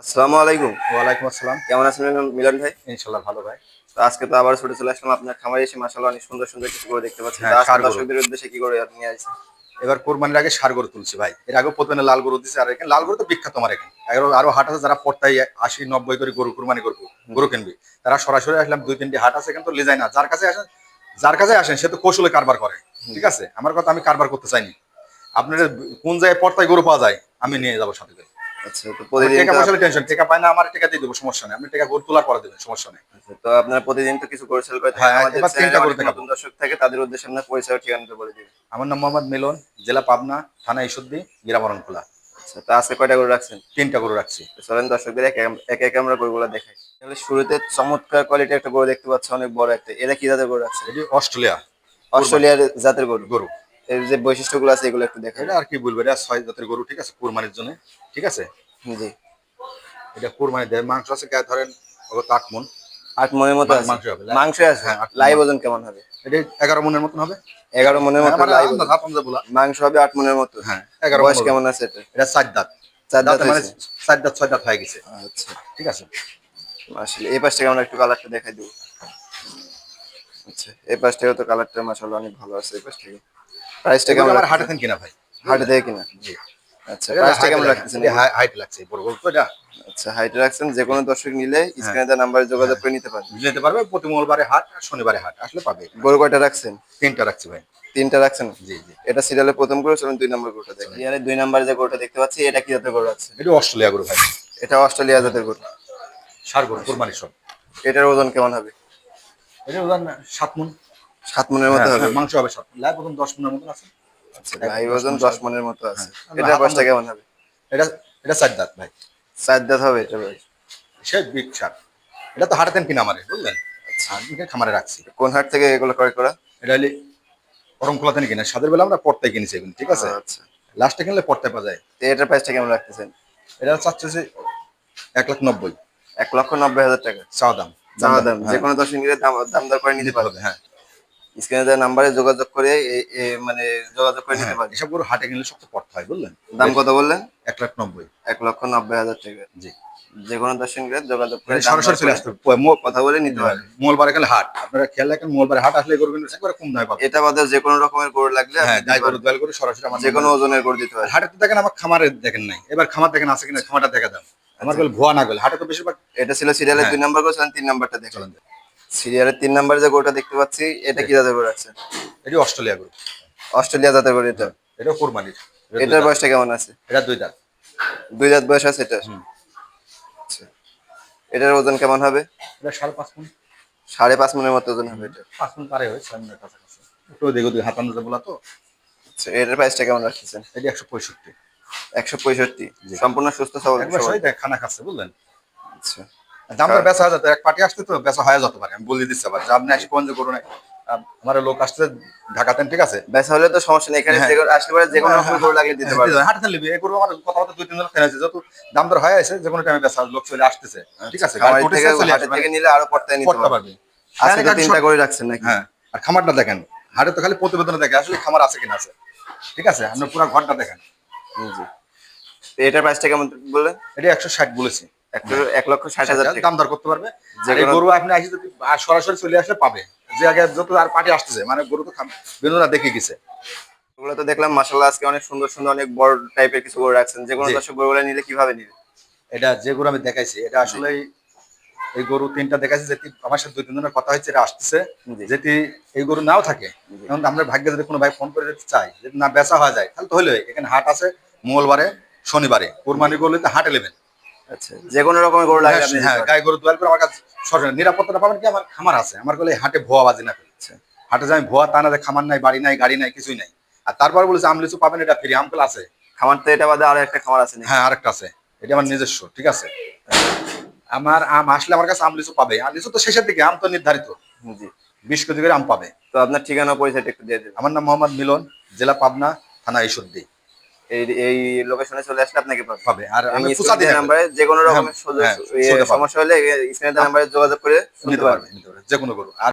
আসসালামু আলাইকুম। ওয়ালাইকুম আসসালাম। কেমন আছেন মিলন ভাই? ইনশাল্লাহ ভালো ভাই। তো আজকে তো আবার ছুটে চলে আসলাম আপনার খামারে এসে মাসাল্লাহ অনেক সুন্দর সুন্দর কিছু করে দেখতে পাচ্ছি হ্যাঁ। দর্শকদের উদ্দেশ্যে কি করে নিয়ে আসছে এবার কোরবানির আগে সার গরু তুলছি ভাই। এর আগে প্রথমে লাল গরু দিচ্ছে আর এখানে লাল গরু তো বিখ্যাত আমার এখানে। আরও হাট আছে যারা পড়তাই আশি নব্বই করে গরু কুরবানি করব গরু কিনবি। তারা সরাসরি আসলাম দুই তিনটি হাট আছে কিন্তু লে যায় না। যার কাছে আসেন যার কাছে আসেন সে তো কৌশলে কারবার করে ঠিক আছে? আমার কথা আমি কারবার করতে চাইনি। আপনার কোন জায়গায় পড়তায় গরু পাওয়া যায় আমি নিয়ে যাব সাথে করে। আচ্ছা তো প্রতিদিন টাকা তো- পয়সা টেনশন টাকা পায় না আমার টাকা দিয়ে দেবো সমস্যা নেই। আপনি টাকা গরু তোলার পরে দেবেন সমস্যা নেই। আচ্ছা, তো আপনারা প্রতিদিন তো কিছু করে সেল করে হ্যাঁ, এবার তিনটা করে অনেক দর্শক থাকে তাদের উদ্দেশ্যে আপনার পরিচয় ঠিকানাটা বলে দিবেন। আমার নাম মোহাম্মদ মিলন জেলা পাবনা থানা আচ্ছা তো আজকে কয়টা করে রাখছেন? তিনটা গরু রাখছি। তো চলেন দর্শকদের একে একে একে আমরা গরুগুলো দেখাই। তাহলে শুরুতে চমৎকার কোয়ালিটি একটা গরু দেখতে পাচ্ছি অনেক বড় একটা। এরা কি জাতের গরু রাখছে এটি অস্ট্রেলিয়া। অস্ট্রেলিয়ার জাতের গরু? গরু। এর যে বৈশিষ্ট্যগুলো আছে এগুলো একটু দেখাই। এটা আর কি বলব এটা ছয় জাতের গরু ঠিক আছে? কুরবানির জন্য ঠিক আছে? জি। এটা কুরবানি দেয় মাংস আছে গায়ে ধরেন তো আট মন। আট মনের মতো মাংস হবে। মাংস আছে। হ্যাঁ। লাইভ ওজন কেমন হবে? এটা এগারো মনের মতন হবে। এগারো মনের মতো আন্দাজ বলা। মাংস হবে আট মনের মতো। হ্যাঁ এগারো বয়স কেমন আছে এটা? এটা চার দাঁত। চার দাঁত মানে? চার দাঁত ছয় দাঁত হয়ে গেছে। আচ্ছা। ঠিক আছে? আসলে এই পাশ থেকে আমরা একটু কালারটা দেখাই দেবো। আচ্ছা এই পাশ থেকে তো কালারটা মাসাল্লাহ অনেক ভালো আছে এই পাশ থেকে প্রাইসটা কেমন আমার হাটে থেকে কিনা ভাই? হাটে থেকে কিনা? জি। আচ্ছা প্রাইসটা কেমন রাখতেছেন হাইট লাগছে বড় গরু তো এটা আচ্ছা হাইটে রাখছেন যে কোনো দর্শক নিলে স্ক্রিনে দেওয়া নাম্বারে যোগাযোগ করে নিতে পারবেন নিতে পারবে প্রতি মঙ্গলবারে হাট আর শনিবারে হাট আসলে পাবে। গরু কয়টা রাখছেন? তিনটা রাখছি ভাই। তিনটা রাখছেন? জি জি। এটা সিরিয়ালের প্রথম গরু চলুন দুই নম্বর গরুটা দেখি সিরিয়ালে দুই নম্বরে যে গরুটা দেখতে পাচ্ছি এটা কি জাতের গরু আছে? এটা অস্ট্রেলিয়া গরু ভাই। এটা অস্ট্রেলিয়া জাতের গরু। সার গরু কোরবানির সব এটার ওজন কেমন হবে? এটা উদাহরণ সাত মন। সাত মনের মতো হ্যাঁ, হবে। হ্যাঁ, মাংস হবে সাত। মণ। প্রথম দশ মনের মতন আছে। আচ্ছা লাইভ ওজন দশ মনের মতো আছে। হ্যাঁ। এটার বয়সটা কেমন হবে? এটা এটা চার দাঁত ভাই। চার দাঁত হবে? এটা বয়স। সে বিগ এটা তো হাটেতেন কিনা আমারে বুঝলেন? আজকে খামারে রাখছি। কোন হাট থেকে এগুলো ক্রয় করা? এটা হলে অরমখোলাতে কিনা সাদের বেলা আমরা পড়তাই কিনেছি এগুলো ঠিক আছে? আচ্ছা। লাস্টে কিনলে পড়তে পাওয়া যায়। তো এটার প্রাইসটা কেমন রাখতেছেন? এটা চাচ্ছে যে এক লাখ নব্বই। এক লক্ষ নব্বই হাজার টাকা। চাওয়া দাম। চাওয়া দাম যে হ্যাঁ, কোনো দর্শক নিলে দাম দাম দর করে নিতে পারবে হ্যাঁ। স্ক্রিনে দেওয়া নাম্বারে যোগাযোগ করে মানে যোগাযোগ করে নিতে হ্যাঁ, হাটে কিনলে পড়তে হয় বুঝলেন? দাম কত বললেন? এক লাখ নব্বই। এক লক্ষ নব্বই হাজার টাকা। জি। যে কোনো দর্শক নিলে যোগাযোগ করে মানে সরাসরি চলে আসতে কথা বলে নিতে পারবে মঙ্গলবারে গেলে হাট। আপনারা খেয়াল রাখেন মঙ্গলবারে হাট আসলে কিন্তু একবারে কম দামে পাবেন। এটা বাদে যে কোনো রকমের গরু লাগলে হ্যাঁ গাই গরু। দোয়াল গরু সরাসরি আমার যে কোনো ওজনের গরু দিতে পারবে হাটে তো দেখেন আমার খামারে দেখেন নাই। এবার খামার দেখেন আছে কিনা খামারটা দেখা দাম আমার বলে ভুয়া না গেল। হাটে তো বেশিরভাগ এটা ছিল সিরিয়ালের হ্যাঁ। দুই নাম্বার গরু তিন নাম্বারটা দেখেন চলেন সিরিয়ালের তিন নাম্বারে যে গরুটা দেখতে পাচ্ছি এটা কি জাতের গরু আছে? এটি অস্ট্রেলিয়া গরু অস্ট্রেলিয়া জাতের গরু এটা। এটা কোরবানির। এটার বয়সটা কেমন আছে? এটা দুই দাঁত দুই দাঁত বয়স আছে এটা। আচ্ছা। এটার ওজন কেমন হবে? এটা সাড়ে পাঁচ মিনিট সাড়ে পাঁচ মনের মতো ওজন হবে এটা। পাঁচ মিনিট পারে হয় ছয় মিনিট কাছাকাছি। একটু দেখো দুই হাত আন্দাজে বলা তো। আচ্ছা এটার প্রাইসটা কেমন রাখতেছেন এটি একশো পঁয়ষট্টি। একশো পঁয়ষট্টি। সম্পূর্ণ সুস্থ সবল সবাই খানা খাচ্ছে বুঝলেন? আচ্ছা। দামটা বেচা হয়ে যেত এক পার্টি আসতে তো বেচা হয়ে যেতে পারে আমি বলে দিচ্ছি আবার। যে আপনি আসি কোন যে করুন আমার লোক আসতে ঢাকাতেন ঠিক আছে? বেচা হলে তো সমস্যা নেই এখানে হ্যাঁ। আসলে পরে যে কোনো রকম গরু লাগলে দিতে পারবে। এই করব আমার কথা দুই তিন জন ফেলেছে যেহেতু দাম দর হয়ে আছে যে কোনো টাইমে বেচা লোক চলে আসতেছে ঠিক আছে? খামারি থেকে নিলে আরও পড়তে নিতে পারবে। পারবে। আজকে তিনটা করে রাখছেন নাকি? হ্যাঁ আর খামারটা দেখেন হাটে তো খালি প্রতিবেদনে দেখে আসলে খামার আছে কিনা আছে ঠিক আছে? আপনি পুরো ঘরটা দেখেন। জি। এটার প্রাইসটা কেমন বললেন? এটা একশো ষাট বলেছি। এক লক্ষ ষাট হাজার দাম দর করতে পারবে। গরু আপনি আসি সরাসরি চলে আসলে পাবে। যে আগে যত আর পার্টি আসতেছে মানে গরু তো বেদনা দেখে গেছে। ওগুলো তো দেখলাম মাসাল্লাহ আজকে অনেক সুন্দর সুন্দর অনেক বড় টাইপের কিছু গরু রাখছেন। যে কোনো। দর্শক গরুগুলো নিলে কীভাবে নিবে? এটা যে গরু আমি দেখাইছি এটা আসলে এই গরু তিনটা দেখাইছি যেটি আমার সাথে দুই তিন জনের কথা হচ্ছে এটা আসতেছে। যেটি এই গরু নাও থাকে। এখন আমরা ভাগ্যে যদি কোনো ভাই ফোন করে যদি চাই যদি না বেচা হয়ে যায় তাহলে তো হলো এখানে হাট আছে মঙ্গলবারে শনিবারে। কোরবানি তো হাট এলেবেন আচ্ছা যে কোনো রকমের গরু লাগলে আপনি হ্যাঁ গাই গরু দোয়াল করে আমার কাছে সরাসরি নিরাপত্তাটা পাবেন কি? আমার খামার আছে। আমার বলে হাটে ভুয়া বাজি না ফেলছে হাটে যাই ভুয়া তা না খামার নাই বাড়ি নাই গাড়ি নাই কিছুই নাই। আর তারপর বলেছে আমলিচু পাবেন এটা ফ্রি আমকল আছে। খামার তো এটা বাদে আরও একটা খামার আছে হ্যাঁ আরেকটা আছে। এটা আমার নিজস্ব ঠিক আছে? আমার আম আসলে আমার কাছে আমলিচু পাবে। আর লিচু তো শেষের দিকে আম তো নির্ধারিত। জি। বিশ কেজি করে আম পাবে। তো আপনার ঠিকানা পরিচয়টা একটু দিয়ে দেবেন। আমার নাম মোহাম্মদ মিলন জেলা পাবনা থানা ঈশ্বরদী। এই এই লোকেশনে চলে আসলে আপনাকে পাবে। আর আমি দিয়ে নাম্বারে যে কোনো রকমের হ্যাঁ, হ্যাঁ, পারবেন। সমস্যা হলে স্ক্রিনে নাম্বারে যোগাযোগ করে শুনতে নিতে পারবেন। পারবে যে কোনো গরু। আর